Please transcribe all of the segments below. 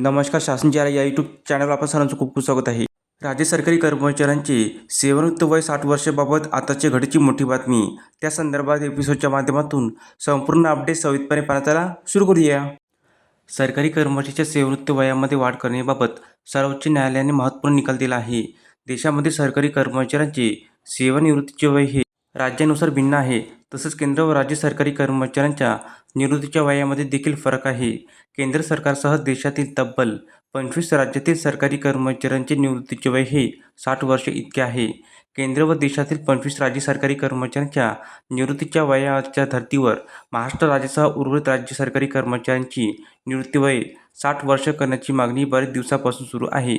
नमस्कार शासनच्या या यूट्यूब चॅनलवर आपण सर्वांचं खूप खूप स्वागत आहे. राज्य सरकारी कर्मचाऱ्यांचे सेवानिवृत्त वय साठ वर्षाबाबत आताची घडीची मोठी बातमी. त्या संदर्भात एपिसोडच्या माध्यमातून संपूर्ण अपडेट सविधपणे पाहण्याला सुरू करूया. सरकारी कर्मचाऱ्याच्या सेवानिवृत्त वयामध्ये वाढ करण्याबाबत सर्वोच्च न्यायालयाने महत्त्वपूर्ण निकाल दिला आहे. देशामध्ये सरकारी कर्मचाऱ्यांचे सेवानिवृत्तीचे वय हे राज्यानुसार भिन्न आहे. तसंच केंद्र व राज्य सरकारी कर्मचाऱ्यांच्या निवृत्तीच्या वयामध्ये देखील फरक आहे. केंद्र सरकारसह देशातील तब्बल पंचवीस राज्यातील सरकारी कर्मचाऱ्यांचे निवृत्तीचे वय हे साठ वर्ष इतके आहे. केंद्र व देशातील पंचवीस राज्य सरकारी कर्मचाऱ्यांच्या निवृत्तीच्या वयाच्या धर्तीवर महाराष्ट्र राज्यासह उर्वरित राज्य सरकारी कर्मचाऱ्यांची निवृत्ती वय साठ वर्ष करण्याची मागणी बरेच दिवसापासून सुरू आहे.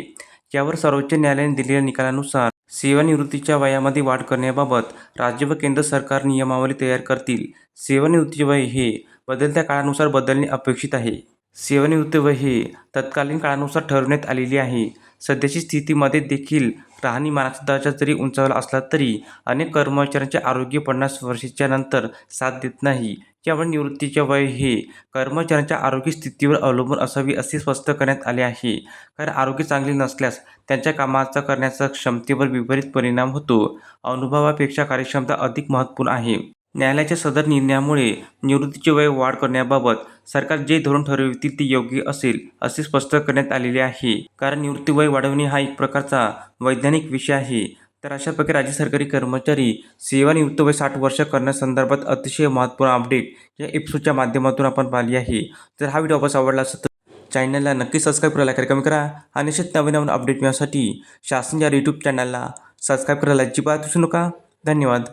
यावर सर्वोच्च न्यायालयाने दिलेल्या निकालानुसार सेवानिवृत्तीच्या वयामध्ये वाढ करण्याबाबत राज्य व केंद्र सरकार नियमावली तयार करतील. सेवानिवृत्ती वय हे बदलत्या काळानुसार बदलणे अपेक्षित आहे. सेवानिवृत्ती वय हे तत्कालीन काळानुसार ठरवण्यात आलेली आहे. सध्याची स्थितीमध्ये देखील राहणीमानाचा दर्जा जरी उंचावला असला तरी अनेक कर्मचाऱ्यांचे आरोग्य पन्नास वर्षाच्या नंतर साथ देत नाही. त्यामुळे निवृत्तीचे वय हे कर्मचाऱ्यांच्या आरोग्य स्थितीवर अवलंबून असावी असे स्पष्ट करण्यात आले आहे. कारण आरोग्य चांगले नसल्यास त्यांच्या कामाचा करण्याचा क्षमतेवर विपरीत परिणाम होतो. अनुभवापेक्षा कार्यक्षमता अधिक महत्त्वपूर्ण आहे. न्यायालयाच्या सदर निर्णयामुळे निवृत्तीचे वय वाढ करण्याबाबत सरकार जे धोरण ठरवतील ते योग्य असेल असे स्पष्ट करण्यात आलेले आहे. कारण निवृत्ती वय वाढवणे हा एक प्रकारचा वैज्ञानिक विषय आहे. तर अशा प्रकारे राज्य सरकारी कर्मचारी सेवानिवृत्त वय साठ वर्ष करण्यासंदर्भात अतिशय महत्त्वपूर्ण अपडेट या एपिसोडच्या माध्यमातून आपण पाहिली आहे. जर हा व्हिडिओ आपल्यास आवडला असेल तर चॅनलला नक्की सबस्क्राईब करायला कार्यक्रम करा आणि असेच नवीन नवीन अपडेट मिळण्यासाठी शासन या यूट्यूब चॅनलला सबस्क्राईब करायला अजिबात विसरू नका. धन्यवाद.